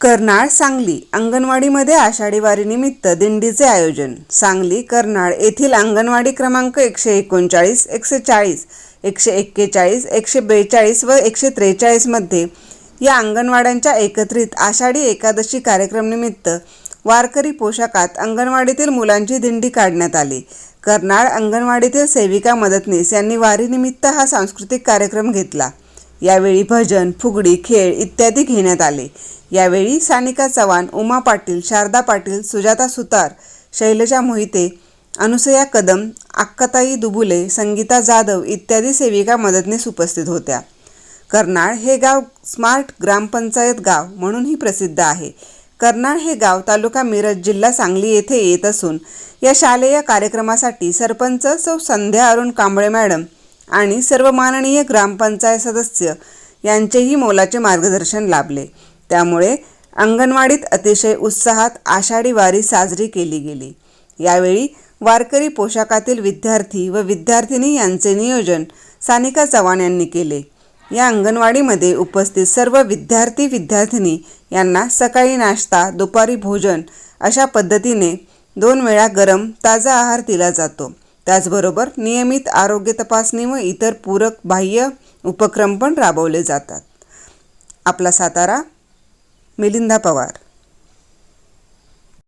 कर्नाळ सांगली अंगणवाडीमध्ये आषाढी वारीनिमित्त दिंडीचे आयोजन. सांगली कर्नाळ येथील अंगणवाडी क्रमांक एकशे एकोणचाळीस एकशे चाळीस एकशे एक्केचाळीस एकशे बेचाळीस व एकशे त्रेचाळीसमध्ये या अंगणवाड्यांच्या एकत्रित आषाढी एकादशी कार्यक्रमनिमित्त वारकरी पोशाखात अंगणवाडीतील मुलांची दिंडी काढण्यात आली. कर्नाळ अंगणवाडीतील सेविका मदतनीस यांनी वारीनिमित्त हा सांस्कृतिक कार्यक्रम घेतला. यावेळी भजन फुगडी खेळ इत्यादी घेण्यात आले. यावेळी सानिका चव्हाण उमा पाटील शारदा पाटील सुजाता सुतार शैलजा मोहिते अनुसया कदम अक्काताई दुबुले संगीता जाधव इत्यादी सेविका मदतनीस उपस्थित होत्या. कर्नाळ हे गाव स्मार्ट ग्रामपंचायत गाव म्हणूनही प्रसिद्ध आहे. कर्नाळ हे गाव तालुका मिरज जिल्हा सांगली येथे येत असून या शालेय कार्यक्रमासाठी सरपंच सौ संध्या अरुण कांबळे मॅडम आणि सर्व माननीय ग्रामपंचायत सदस्य यांचेही मोलाचे मार्गदर्शन लाभले. त्यामुळे अंगणवाडीत अतिशय उत्साहात आषाढी वारी साजरी केली गेली. यावेळी वारकरी पोशाखातील विद्यार्थी व विद्यार्थिनी यांचे नियोजन सानिका चव्हाण यांनी केले. या अंगणवाडीमध्ये उपस्थित सर्व विद्यार्थी विद्यार्थिनी यांना सकाळी नाश्ता दुपारी भोजन अशा पद्धतीने दोन वेळा गरम ताजा आहार दिला जातो. त्याचबरोबर नियमित आरोग्य तपासणी व इतर पूरक बाह्य उपक्रम पण राबवले जातात. आपला सातारा मिलिंदा पवार.